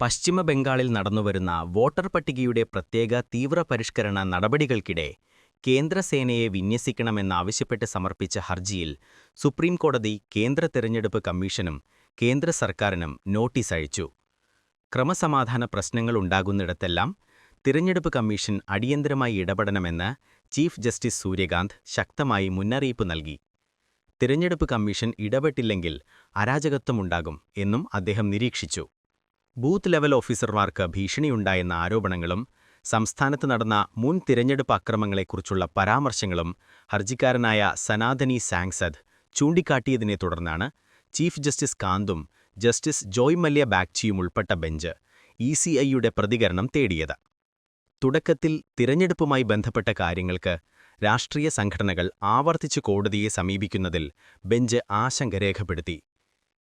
പശ്ചിമ ബംഗാളിൽ നടന്നുവരുന്ന വോട്ടർ പട്ടികയുടെ പ്രത്യേക തീവ്രപരിഷ്കരണ നടപടികൾക്കിടെ കേന്ദ്രസേനയെ വിന്യസിക്കണമെന്നാവശ്യപ്പെട്ട് സമർപ്പിച്ച ഹർജിയിൽ സുപ്രീംകോടതി കേന്ദ്ര തെരഞ്ഞെടുപ്പ് കമ്മീഷനും കേന്ദ്ര സർക്കാരിനും നോട്ടീസ് അയച്ചു. ക്രമസമാധാന പ്രശ്നങ്ങൾ ഉണ്ടാകുന്നിടത്തെല്ലാം തിരഞ്ഞെടുപ്പ് കമ്മീഷൻ അടിയന്തരമായി ഇടപെടണമെന്ന് ചീഫ് ജസ്റ്റിസ് സൂര്യകാന്ത് ശക്തമായി മുന്നറിയിപ്പ് നൽകി. തിരഞ്ഞെടുപ്പ് കമ്മീഷൻ ഇടപെട്ടില്ലെങ്കിൽ അരാജകത്വമുണ്ടാകും എന്നും അദ്ദേഹം നിരീക്ഷിച്ചു. ബൂത്ത് ലെവൽ ഓഫീസർമാർക്ക് ഭീഷണിയുണ്ടായെന്ന ആരോപണങ്ങളും സംസ്ഥാനത്ത് നടന്ന മുൻ തിരഞ്ഞെടുപ്പ് അക്രമങ്ങളെക്കുറിച്ചുള്ള പരാമർശങ്ങളും ഹർജിക്കാരനായ സനാതനി സാങ്സദ് ചൂണ്ടിക്കാട്ടിയതിനെ തുടർന്നാണ് ചീഫ് ജസ്റ്റിസ് കാന്തും ജസ്റ്റിസ് ജോയ് മല്യ ബാഗ്ചിയും ഉൾപ്പെട്ട ബെഞ്ച് ഇ സി ഐയുടെ പ്രതികരണം തേടിയത്. തുടക്കത്തിൽ തിരഞ്ഞെടുപ്പുമായി ബന്ധപ്പെട്ട കാര്യങ്ങൾക്ക് രാഷ്ട്രീയ സംഘടനകൾ ആവർത്തിച്ച് കോടതിയെ സമീപിക്കുന്നതിൽ ബെഞ്ച് ആശങ്ക രേഖപ്പെടുത്തി.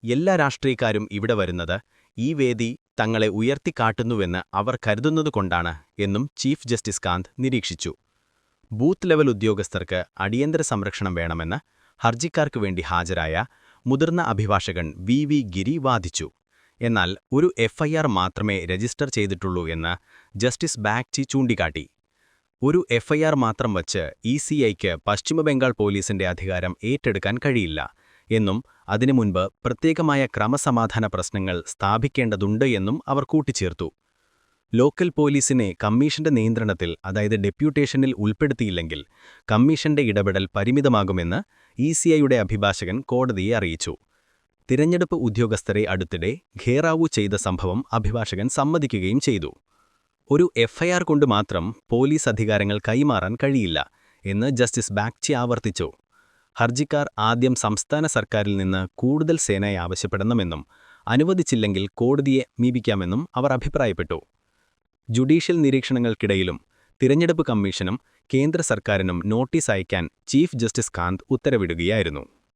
എല്ലാ രാഷ്ട്രീയക്കാരും ഇവിടെ വരുന്നത് ഈ വേദി തങ്ങളെ ഉയർത്തിക്കാട്ടുന്നുവെന്ന് അവർ കരുതുന്നതുകൊണ്ടാണ് എന്നും ചീഫ് ജസ്റ്റിസ് കാന്ത് നിരീക്ഷിച്ചു. ബൂത്ത് ലെവൽ ഉദ്യോഗസ്ഥർക്ക് അടിയന്തര സംരക്ഷണം വേണമെന്ന് ഹർജിക്കാർക്ക് വേണ്ടി ഹാജരായ മുതിർന്ന അഭിഭാഷകൻ വി വി ഗിരി വാദിച്ചു. എന്നാൽ ഒരു എഫ്ഐആർ മാത്രമേ രജിസ്റ്റർ ചെയ്തിട്ടുള്ളൂ എന്ന് ജസ്റ്റിസ് ബാഗ്ചി ചൂണ്ടിക്കാട്ടി. ഒരു എഫ്ഐആർ മാത്രം വച്ച് ഇ സി ഐക്ക് പശ്ചിമബംഗാൾ പോലീസിന്റെ അധികാരം ഏറ്റെടുക്കാൻ കഴിയില്ല. എന്നും അതിനു മുൻപ് പ്രത്യേകമായ ക്രമസമാധാന പ്രശ്നങ്ങൾ സ്ഥാപിക്കേണ്ടതുണ്ട് എന്നും അവർ കൂട്ടിച്ചേർത്തു. ലോക്കൽ പോലീസിനെ കമ്മീഷന്റെ നിയന്ത്രണത്തിൽ അതായത് ഡെപ്യൂട്ടേഷനിൽ ഉൾപ്പെടുത്തിയില്ലെങ്കിൽ കമ്മീഷന്റെ ഇടപെടൽ പരിമിതമാകുമെന്ന് ഇ സി ഐയുടെ അഭിഭാഷകൻ കോടതിയെ അറിയിച്ചു. തിരഞ്ഞെടുപ്പ് ഉദ്യോഗസ്ഥരെ അടുത്തിടെ ഘേറാവു ചെയ്ത സംഭവം അഭിഭാഷകൻ സമ്മതിക്കുകയും ചെയ്തു. ഒരു എഫ്ഐആർ കൊണ്ട് മാത്രം പോലീസ് അധികാരങ്ങൾ കൈമാറാൻ കഴിയില്ല എന്ന് ജസ്റ്റിസ് ബാഗ്ചി ആവർത്തിച്ചു. ഹർജിക്കാർ ആദ്യം സംസ്ഥാന സർക്കാരിൽ നിന്ന് കൂടുതൽ സേനയെ ആവശ്യപ്പെടണമെന്നും അനുവദിച്ചില്ലെങ്കിൽ കോടതിയെ മീപിക്കാമെന്നും അവർ അഭിപ്രായപ്പെട്ടു. ജുഡീഷ്യൽ നിരീക്ഷണങ്ങൾക്കിടയിലും തിരഞ്ഞെടുപ്പ് കമ്മീഷനും കേന്ദ്ര സർക്കാരിനും നോട്ടീസ് അയക്കാൻ ചീഫ് ജസ്റ്റിസ് കാന്ത് ഉത്തരവിടുകയായിരുന്നു.